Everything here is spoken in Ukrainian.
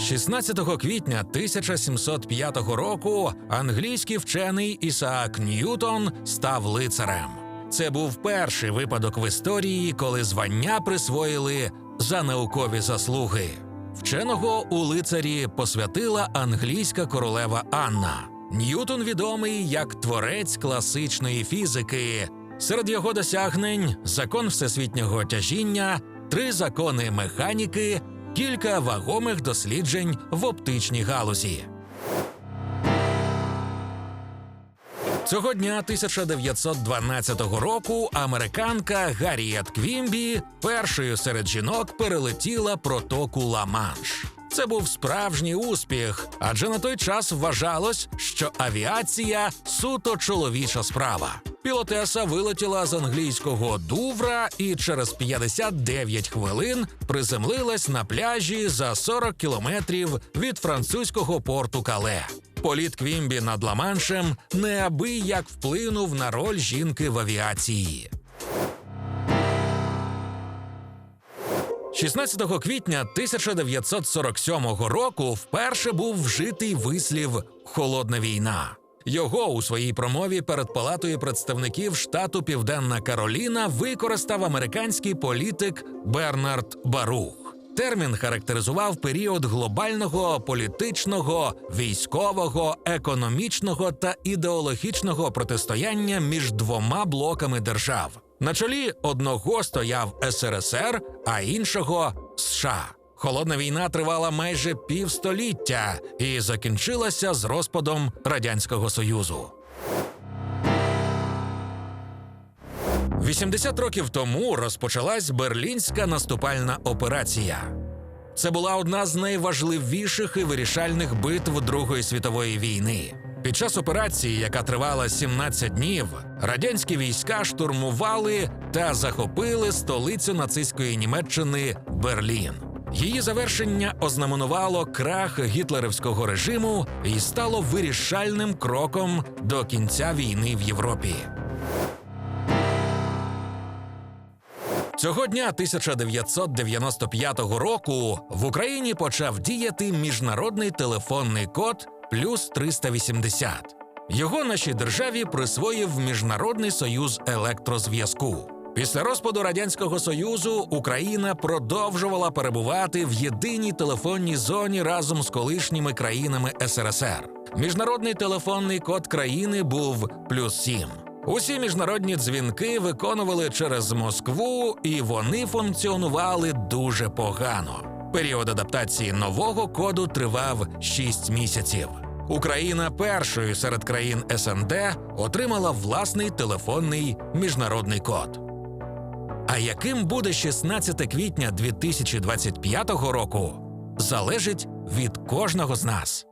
16 квітня 1705 року англійський вчений Ісаак Ньютон став лицарем. Це був перший випадок в історії, коли звання присвоїли за наукові заслуги. Вченого у лицарі посвятила англійська королева Анна. Ньютон відомий як творець класичної фізики. Серед його досягнень закон всесвітнього тяжіння, три закони механіки, кілька вагомих досліджень в оптичній галузі. Цього дня 1912 року американка Гарріет Квімбі першою серед жінок перелетіла протоку Ла-Манш. Це був справжній успіх, адже на той час вважалось, що авіація суто чоловіча справа. Пілотеса вилетіла з англійського Дувра і через 59 хвилин приземлилась на пляжі за 40 кілометрів від французького порту Кале. Політ Квімбі над Ла-Маншем неабияк вплинув на роль жінки в авіації. 16 квітня 1947 року вперше був вжитий вислів Холодна війна. Його у своїй промові перед палатою представників штату Південна Кароліна використав американський політик Бернард Барух. Термін характеризував період глобального політичного, військового, економічного та ідеологічного протистояння між двома блоками держав. На чолі одного стояв СРСР, а іншого США. Холодна війна тривала майже півстоліття і закінчилася з розпадом Радянського Союзу. 80 років тому розпочалась берлінська наступальна операція. Це була одна з найважливіших і вирішальних битв Другої світової війни. Під час операції, яка тривала 17 днів, радянські війська штурмували та захопили столицю нацистської Німеччини Берлін. Її завершення ознаменувало крах гітлерівського режиму і стало вирішальним кроком до кінця війни в Європі. Цього дня 1995 року в Україні почав діяти міжнародний телефонний код плюс 380. Його нашій державі присвоїв Міжнародний союз електрозв'язку. Після розпаду радянського союзу Україна продовжувала перебувати в єдиній телефонній зоні разом з колишніми країнами СРСР. Міжнародний телефонний код країни був плюс 7. Усі міжнародні дзвінки виконували через Москву, і вони функціонували дуже погано. Період адаптації нового коду тривав 6 місяців. Україна першою серед країн СНД отримала власний телефонний міжнародний код. А яким буде 16 квітня 2025 року, залежить від кожного з нас.